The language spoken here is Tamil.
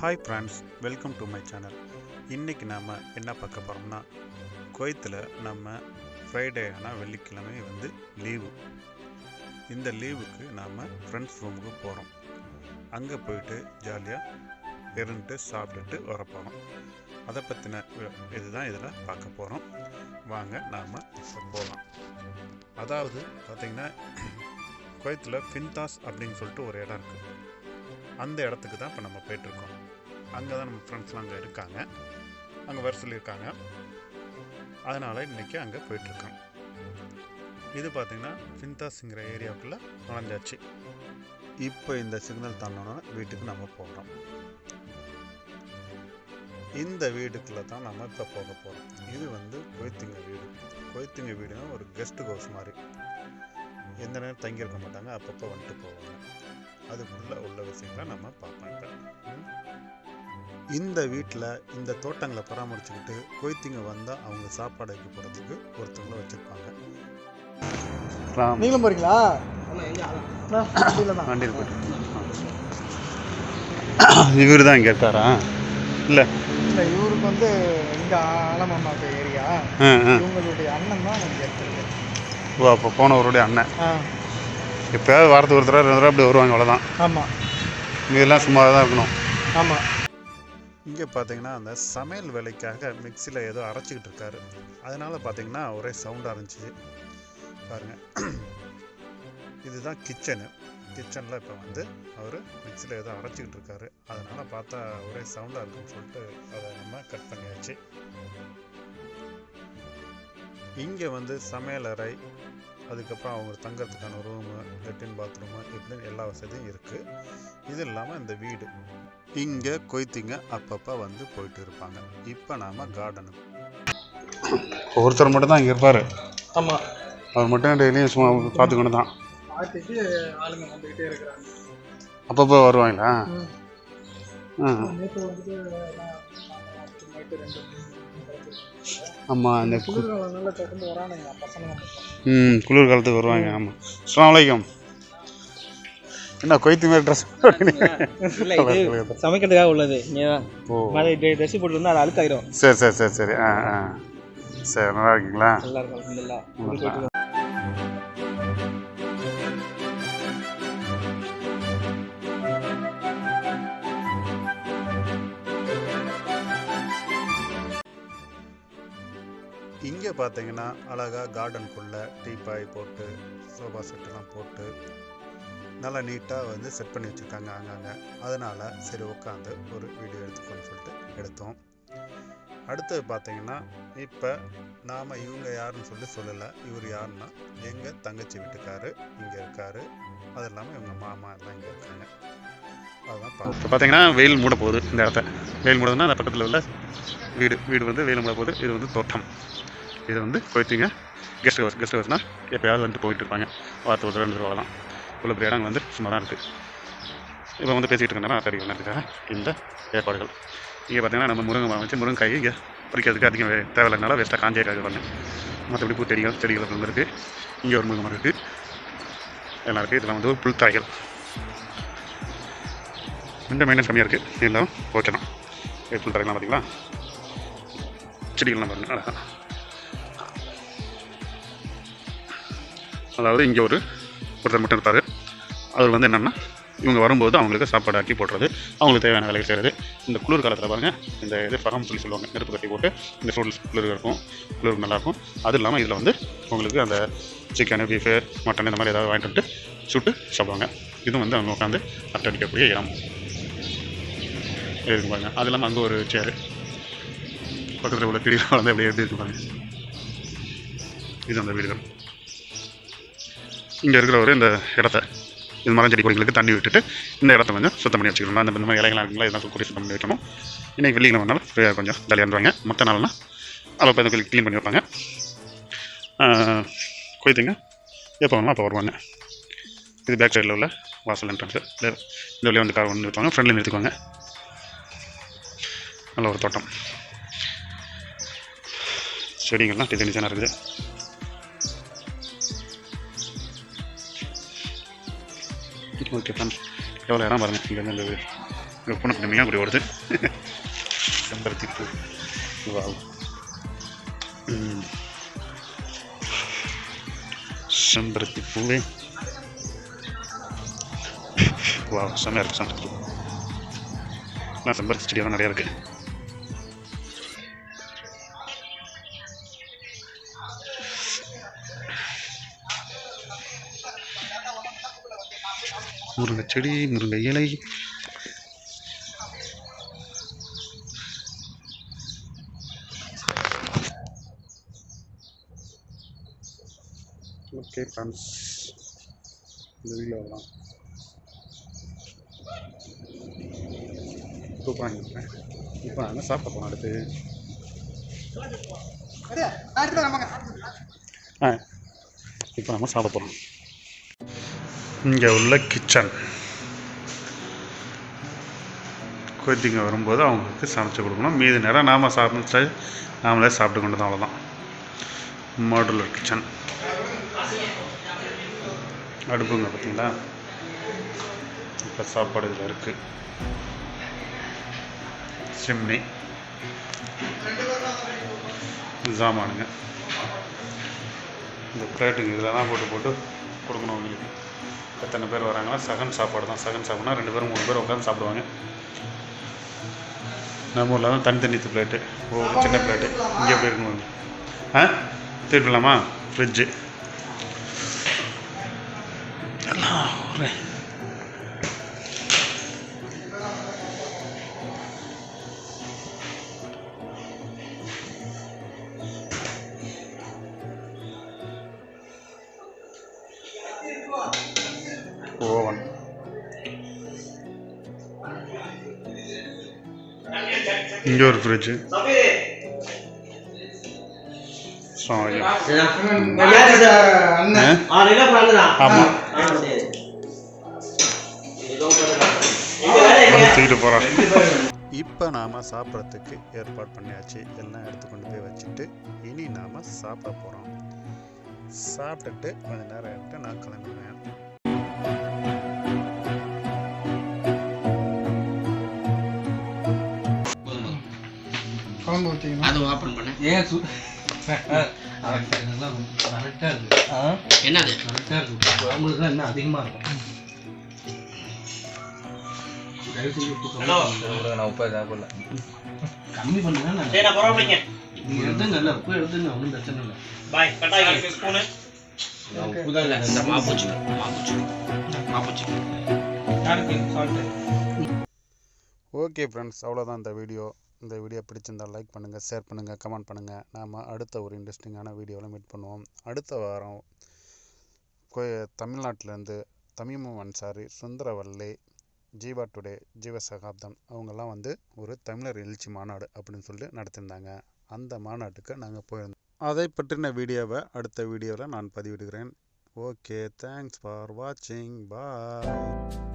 Hi friends welcome to my channel இன்றைக்கி நாம் என்ன பார்க்க போகிறோம்னா குவைத்தில் நம்ம ஃப்ரைடே ஆனால் வெள்ளிக்கிழமை வந்து லீவு இந்த லீவுக்கு நாம் ஃப்ரெண்ட்ஸ் ரூமுக்கு போகிறோம் அங்கே போயிட்டு ஜாலியாக இருந்துட்டு சாப்பிட்டுட்டு வர போகிறோம் அதை பற்றின இதுதான் இதில் பார்க்க போகிறோம் வாங்க நாம் போகலாம் அதாவது பார்த்திங்கன்னா குவைத்தில் ஃபின்தாஸ் அப்படின்னு சொல்லிட்டு ஒரு இடம் இருக்குது அந்த இடத்துக்கு தான் இப்போ நம்ம போயிட்டுருக்கோம் அங்கே தான் நம்ம ஃப்ரெண்ட்ஸ்லாம் அங்கே இருக்காங்க. அங்கே வர சொல்லியிருக்காங்க. அதனால் இன்றைக்கி அங்கே போயிட்டுருக்கோம். இது பார்த்திங்கன்னா ஃபின்தாஸுங்கிற ஏரியாவுக்குள்ளே நுழைஞ்சாச்சு. இப்போ இந்த சிக்னல் தாண்டோன்னா வீட்டுக்கு நம்ம போகிறோம் இந்த வீடுக்குள்ளே தான் நம்ம இப்போ போக போகிறோம் இது வந்து கொய்த்துங்க வீடு. கொய்த்துங்க வீடுனா ஒரு கெஸ்ட் ஹவுஸ் மாதிரி. எந்த நேரம் தங்கியிருக்க மாட்டாங்க அப்பப்போ வந்துட்டு போவாங்க. அதுக்குள்ளே உள்ள விஷயங்களை நம்ம பார்ப்போம் இப்போ. இந்த வீட்டில் இந்த தோட்டங்களை பராமரிச்சுக்கிட்டு கொய்த்திங்க வந்தால் அவங்க சாப்பாடு வைக்க போகிறதுக்கு ஒருத்தவங்கள வச்சுருப்பாங்க. நீங்களும் போறீங்களா? அண்ணா, வண்டியில போயிட்டு. இவர் தான் இங்கே இருக்காரா? இல்லை. இல்ல இவருக்கு வந்து இங்க ஆலமாமாக்கு ஏரியா. இவங்களுடைய அண்ணன் தான் இங்க இருக்கிறது ஓ அப்போ போனவருடைய அண்ணன். எப்போயாவது வாரத்துக்கு ஒரு தடவை ரெண்டு தடவை அப்படி வருவாங்க அவ்வளோதான் ஆமா. இதெல்லாம் சும்மா தான் இருக்கணும். ஆமா. இங்கே பார்த்தீங்கன்னா அந்த சமையல் வேலைக்காக மிக்சியில் ஏதோ அரைச்சிக்கிட்டு இருக்காரு. அதனால் பார்த்தீங்கன்னா ஒரே சவுண்டாக இருந்துச்சு. பாருங்க. இதுதான் கிச்சனு கிச்சனில் இப்போ வந்து அவர் மிக்சியில் ஏதோ அரைச்சிக்கிட்டு இருக்காரு. அதனால் பார்த்தா ஒரே சவுண்டாக இருக்குன்னு சொல்லிட்டு அதை நம்ம கட் பண்ணியாச்சு. இங்கே வந்து சமையல் அறை அதுக்கப்புறம் அவங்க தங்கறதுக்கான ரூமு லெட்டின் பாத்ரூமு இப்படின்னு எல்லா வசதியும் இருக்குது இது இல்லாமல் இந்த வீடு இங்கே கொய்த்திங்க அப்பப்போ வந்து போயிட்டு இருப்பாங்க இப்போ நாம் கார்டனு ஒருத்தர் மட்டும் தான் இங்கே இருப்பார் ஆமா அவர் மட்டும் டெய்லியும் சும்மா பார்த்துக்கணும் தான் அப்பப்போ வருவாங்களா ம். ஆமாம் இந்த ம் குளிர் காலத்துக்கு வருவாங்க ஆமாம் அஸ்ஸலாமு அலைக்கும். என்ன கொய்த்து மாதிரி ட்ரெஸ் சமைக்கிறதுக்காக உள்ளது. மாதிரி ட்ரெஸ் போட்டு இருந்தா அது அழுக்காயிரும். சரி சரி சரி சரி. ஆ ஆ. சரி நல்லா இருக்கீங்களா? நல்லா இருக்கும் இங்கே பார்த்தீங்கன்னா அழகாக கார்டனுக்குள்ளே டீப்பாய் போட்டு சோஃபா செட்டெல்லாம் போட்டு நல்லா நீட்டாக வந்து செட் பண்ணி வச்சுருக்காங்க அங்கங்கே. அதனால் சரி உட்காந்து ஒரு வீடியோ எடுத்துக்கோன்னு சொல்லிட்டு எடுத்தோம். அடுத்தது பார்த்தீங்கன்னா இப்போ நாம் இவங்க யாருன்னு சொல்லி சொல்லலை. இவர் யாருன்னா எங்கள் தங்கச்சி வீட்டுக்காரு இங்கே இருக்காரு. அது இல்லாமல் இவங்க மாமா எல்லாம் இங்கே இருக்காங்க. அதுதான் இப்போ பார்த்தீங்கன்னா வெயில் மூட போகுது இந்த இடத்த. வெயில் மூடுதுன்னா அந்த பக்கத்தில் உள்ள வீடு. வீடு வந்து வெயில் மூட போகுது. இது வந்து தோட்டம். இதை வந்து போயிட்டுங்க. கெஸ்ட் ஹவுஸ் கெஸ்ட் ஹவுஸ்னால் எப்போயாவது வந்துட்டு போயிட்டு இருப்பாங்க வாரத்து ஒரு ரெண்டு ரூபா தான் இவ்வளோ பெரிய இடம் வந்து சும்மா தான் இருக்குது இப்போ வந்து பேசிக்கிட்டு இருக்கேன்னா தெரியும் இந்த ஏற்பாடுகள். இங்கே பார்த்தீங்கன்னா நம்ம முருங்கை மரம் வச்சு முருங்கைக்காய் இங்கே பறிக்கிறதுக்கு அதிகம் வே- தேவையில்லைனால வேஸ்ட்டாக காஞ்சே காய்ச்சி பண்ணேன் மற்றபடி பூச்செடிகள் செடிகள் எல்லாம் இருக்குது இங்கே ஒரு முருங்கை மரம் இருக்குது எல்லாம் இருக்குது இதெல்லாம் வந்து ஒரு புல் தாய்கள் இந்த மெயின்டெனன்ஸ் கம்மியாக இருக்குது எல்லாம் ஓகே தான் புல் தரைகள்லாம் பார்த்தீங்களா செடிகள்லாம் பாருங்கள் அழகாக அதாவது இங்கே ஒரு ஒருத்தர் மட்டும் இருப்பார். அவர் வந்து என்னென்னா இவங்க வரும்போது அவங்களுக்கு சாப்பாடு ஆக்கி போடுறது அவங்களுக்கு தேவையான வேலைகள் செய்கிறது இந்த குளிர் காலத்தில் பாருங்கள் இந்த இது பகம் சொல்லி சொல்லுவாங்க நெருப்பு கட்டி போட்டு இந்த சூழல் குளிர் இருக்கும் குளிர் நல்லாயிருக்கும் அது இல்லாமல் இதில் வந்து உங்களுக்கு அந்த சிக்கனு பீஃபு மட்டன் இந்த மாதிரி ஏதாவது வாங்கிட்டு வந்து சுட்டு சாப்பிடுவாங்க. இதுவும் வந்து அவங்க உட்காந்து அட்டடிக்கக்கூடிய இடம். இருக்கு பாருங்க. அது இல்லாமல் அங்கே ஒரு சேரு பக்கத்தில் உள்ள பிடியில் வந்து அப்படியே எப்படி இருக்கு பாருங்கள் இது அந்த வீடுகள். இங்கே இருக்கிறவர் இந்த இடத்த இது மரம் செடி கொடிகளுக்கு தண்ணி விட்டுட்டு இந்த இடத்த கொஞ்சம் சுத்தம் பண்ணி வச்சுக்கணும். அந்த இந்த மாதிரி இலைகளாக இருக்குங்களா இதெல்லாம் கூட்டி சுத்தம் பண்ணி வைக்கணும். இன்றைக்கி வெள்ளிக்கிழமை நாள் ஃப்ரீயாக கொஞ்சம் ஜாலியாக இருந்துவாங்க மற்ற நாள்னா அப்போ இந்த க்ளீன் பண்ணி வைப்பாங்க. கொய்த்துங்க எப்போ வேணாலும் அப்போ வருவாங்க. இது பேக் சைடில் உள்ள வாசல் என்ட்ரன்ஸு இந்த வழியாக வந்து கார் ஒன்று நிறுத்துவாங்க. ஃப்ரெண்ட்லேயும் நிறுத்துக்குவாங்க. நல்ல ஒரு தோட்டம். செடிங்கள்லாம் டிசைன் டிசைனாக இருக்குது. ஓகே ஃப்ரெண்ட்ஸ் எவ்வளோ இடம் பாருங்கள் இங்கேருந்து இந்த வீடு. பூனை கம்மியாக கூடி ஓடுது. செம்பருத்தி பூ வா செம்பருத்தி பூவே. வா செம்மையாக இருக்குது செம்பருத்தி பூ. நான் செம்பருத்தி செடியெல்லாம் நிறையா இருக்குது முருங்கை செடி முருங்கை இலை. ஓகே ஃப்ரெண்ட்ஸ் இந்த வீடியோ தான் சூப்பராக இருப்பேன் இப்போ நான் என்ன சாப்பிட போனேன் அடுத்து? ஆ இப்போ நம்ம சாப்பிட போகிறோம் இங்கே உள்ள கிச்சன் குழந்தைங்க வரும்போது அவங்களுக்கு சமைச்சு கொடுக்கணும். மீதி நேரம் நாம் சமைச்சு நாமளே சாப்பிட்டு கொண்டு தான் அவ்வளோதான் மாடுலர் கிச்சன் அடுப்புங்க பார்த்தீங்களா இப்போ சாப்பாடு இதில் இருக்குது சிம்னி. ஜாமானுங்க இந்த பிளேட்டுங்க இதில் தான் போட்டு போட்டு கொடுக்கணும் அவங்களுக்கு எத்தனை பேர் வராங்கன்னா சகன் சாப்பாடு தான். சகன் சாப்பிட்னா ரெண்டு பேரும் மூணு பேர் உட்காந்து சாப்பிடுவாங்க. நம்ம ஊரில் தான் தனித்தனி பிளேட்டு ஓ சின்ன பிளேட்டு இங்கே எப்படி இருக்கணும் ஆ? திருப்பிடலாமா ஃப்ரிட்ஜு இங்கே ஒரு ஃப்ரிட்ஜு இப்போ நாம் சாப்பிட்றதுக்கு ஏற்பாடு பண்ணியாச்சு. எல்லாம் எடுத்து கொண்டு போய் வச்சுட்டு இனி நாம் சாப்பிட போகிறோம் சாப்பிட்டுட்டு கொஞ்ச நேரம் எடுத்து நான் கிளம்பிடுவேன் குழம்பு ஊற்றிக்கணும் அது ஓப்பன் பண்ணு. ஏன் சு கரெக்டாக இருக்கு என்னது? கரெக்டாக இருக்கு இன்னும் அதிகமாக இருக்கும். தயவு செஞ்சு உப்பு கம்மி பண்ணுங்க. நான் உப்பா சாப்பிடல கம்மி பண்ணுங்க நான் நீங்க எடுத்துங்க இல்லை உப்பு எடுத்துங்க ஒன்றும் பிரச்சனை இல்லை. உப்பு தான் மாப்பூச்சி மாப்பூச்சி. யாருக்கு சால்ட்டு ஓகே ஃப்ரெண்ட்ஸ் அவ்வளோதான் இந்த வீடியோ இந்த வீடியோ பிடிச்சிருந்தால் லைக் பண்ணுங்கள் ஷேர் பண்ணுங்கள் கமெண்ட் பண்ணுங்கள் நாம் அடுத்த ஒரு இன்ட்ரெஸ்டிங்கான வீடியோவில் மீட் பண்ணுவோம். அடுத்த வாரம் கோ- தமிழ்நாட்டிலேருந்து தமிமு அன்சாரி சுந்தரவல்லி ஜீவா டுடே ஜீவ சகாப்தம் அவங்கெல்லாம் வந்து ஒரு தமிழர் எழுச்சி மாநாடு அப்படின்னு சொல்லிட்டு நடத்தியிருந்தாங்க அந்த மாநாட்டுக்கு நாங்கள் போயிருந்தோம். அதை பற்றின வீடியோவை அடுத்த வீடியோவில் நான் பதிவிடுகிறேன். ஓகே தேங்க்ஸ் ஃபார் வாட்சிங் பாய்